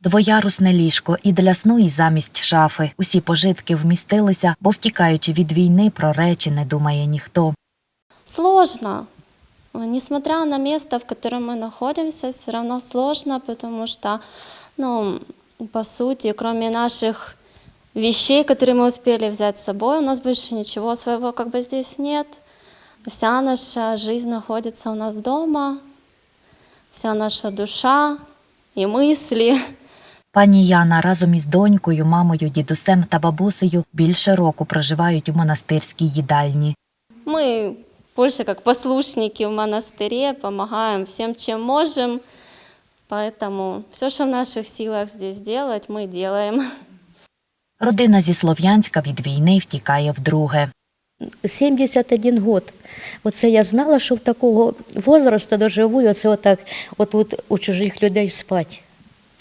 Двоярусне ліжко і для сну, і замість шафи. Усі пожитки вмістилися, бо втікаючи від війни, про речі не думає ніхто. Сложно. Несмотря на место, в котором мы находимся, все равно сложно, потому что, ну, по сути, кроме наших вещей, которые мы успели взять с собой, у нас больше ничего своего как бы здесь нет. Вся наша жизнь находится у нас дома, вся наша душа и мысли. Пані Яна разом із донькою, мамою, дідусем та бабусею більше року проживають у монастирській їдальні. Мы больше как послушники в монастыре, помогаем всем, чем можем. Поэтому все, что в наших силах здесь делать, мы делаем. Родина зі Слов'янська від війни втікає вдруге. 71 год. Оце я знала, що в такого возрасту доживу, і оце отак, от тут у чужих людей спать.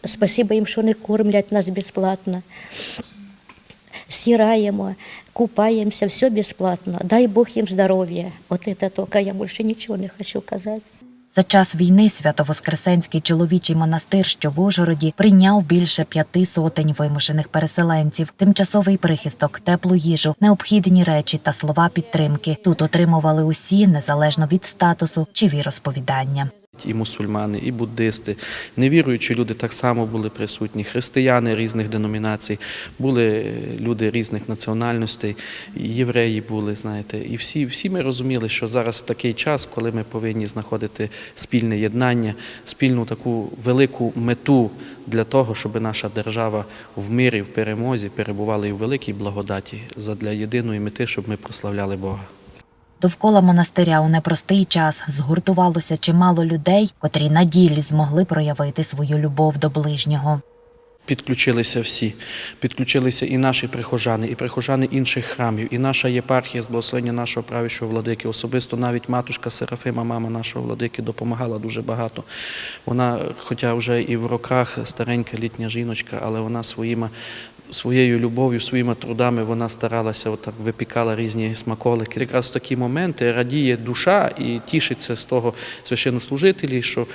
Спасибо їм, що не кормлять нас безплатно. Сіраємо, купаємося, все безплатно. Дай Бог їм здоров'я. От це тільки я більше нічого не хочу казати. За час війни Свято-Воскресенський чоловічий монастир, що в Ужгороді, прийняв більше п'яти сотень вимушених переселенців, тимчасовий прихисток, теплу їжу, необхідні речі та слова підтримки. Тут отримували усі незалежно від статусу чи віросповідання. І мусульмани, і буддисти, невіруючі люди так само були присутні, християни різних деномінацій, були е, люди різних національностей, євреї були, знаєте. І всі, всі ми розуміли, що зараз такий час, коли ми повинні знаходити спільне єднання, спільну таку велику мету для того, щоб наша держава в мирі, в перемозі перебувала і в великій благодаті задля єдиної мети, щоб ми прославляли Бога. Довкола монастиря у непростий час згуртувалося чимало людей, котрі на ділі змогли проявити свою любов до ближнього. Підключилися всі, підключилися і наші прихожани, і прихожани інших храмів, і наша єпархія з благословення нашого правішого владики. Особисто навіть матушка Серафима, мама нашого владики, допомагала дуже багато. Вона, хоча вже і в роках старенька літня жіночка, але вона своїми. Своєю любов'ю, своїми трудами вона старалася, отак випікала різні смаколики. Якраз в такі моменти радіє душа і тішиться з того священнослужителі, що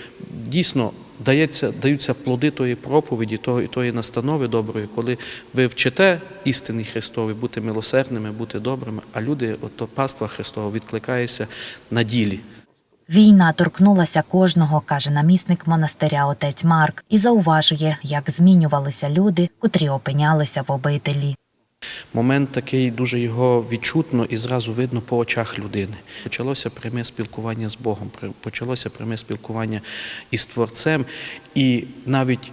дійсно дається, даються плоди тої проповіді, того і тої настанови доброї, коли ви вчите істини Христові, бути милосердними, бути добрими, а люди, ото паства Христова, відкликається на ділі. Війна торкнулася кожного, каже намісник монастиря отець Марк, і зауважує, як змінювалися люди, котрі опинялися в обителі. Момент такий дуже його відчутно і зразу видно по очах людини. Почалося пряме спілкування з Богом, почалося пряме спілкування із Творцем, і навіть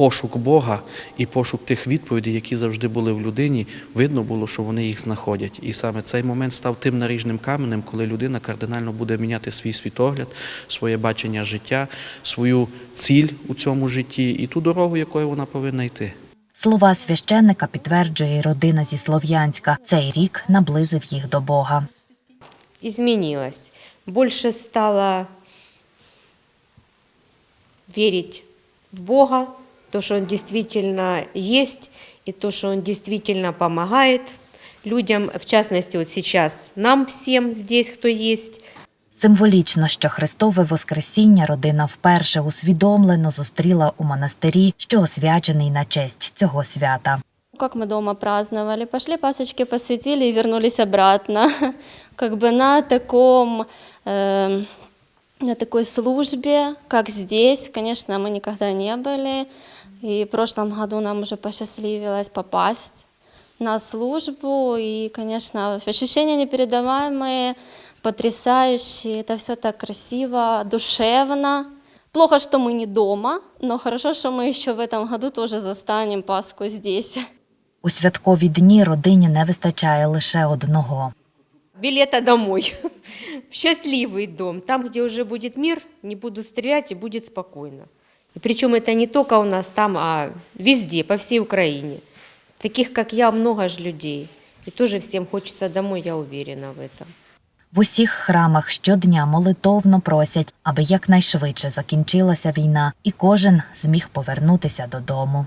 пошук Бога і пошук тих відповідей, які завжди були в людині, видно було, що вони їх знаходять. І саме цей момент став тим наріжним каменем, коли людина кардинально буде міняти свій світогляд, своє бачення життя, свою ціль у цьому житті і ту дорогу, якою вона повинна йти. Слова священника підтверджує родина зі Слов'янська. Цей рік наблизив їх до Бога. изменилась. Больше стала верить в Бога, то, что Он действительно есть, и то, что Он действительно помогает людям, в частности, вот сейчас нам всем здесь, кто есть, Символічно, що Христове Воскресіння родина вперше усвідомлено зустріла у монастирі, що освячений на честь цього свята. Как мы дома праздновали, пошли пасочки посвятили и вернулись обратно. Как бы на таком, э, на такой службе, как здесь, конечно, мы никогда не были. И в прошлом году нам уже посчастливилось попасть на службу. И, конечно, ощущения непередаваемые, потрясающие. Это все так красиво, душевно. Плохо, что мы не дома, но хорошо, что мы еще в этом году тоже застанем Пасху здесь. У святкові дні родині не вистачає лише одного. билета домой, в счастливый дом, там, где уже будет мир, не будут стрелять и будет спокойно. И причем это не только у нас там, а везде, по всей Украине. Таких, как я, много же людей. И тоже всем хочется домой, я уверена в этом. В усіх храмах щодня молитовно просять, аби якнайшвидше закінчилася війна і кожен зміг повернутися додому.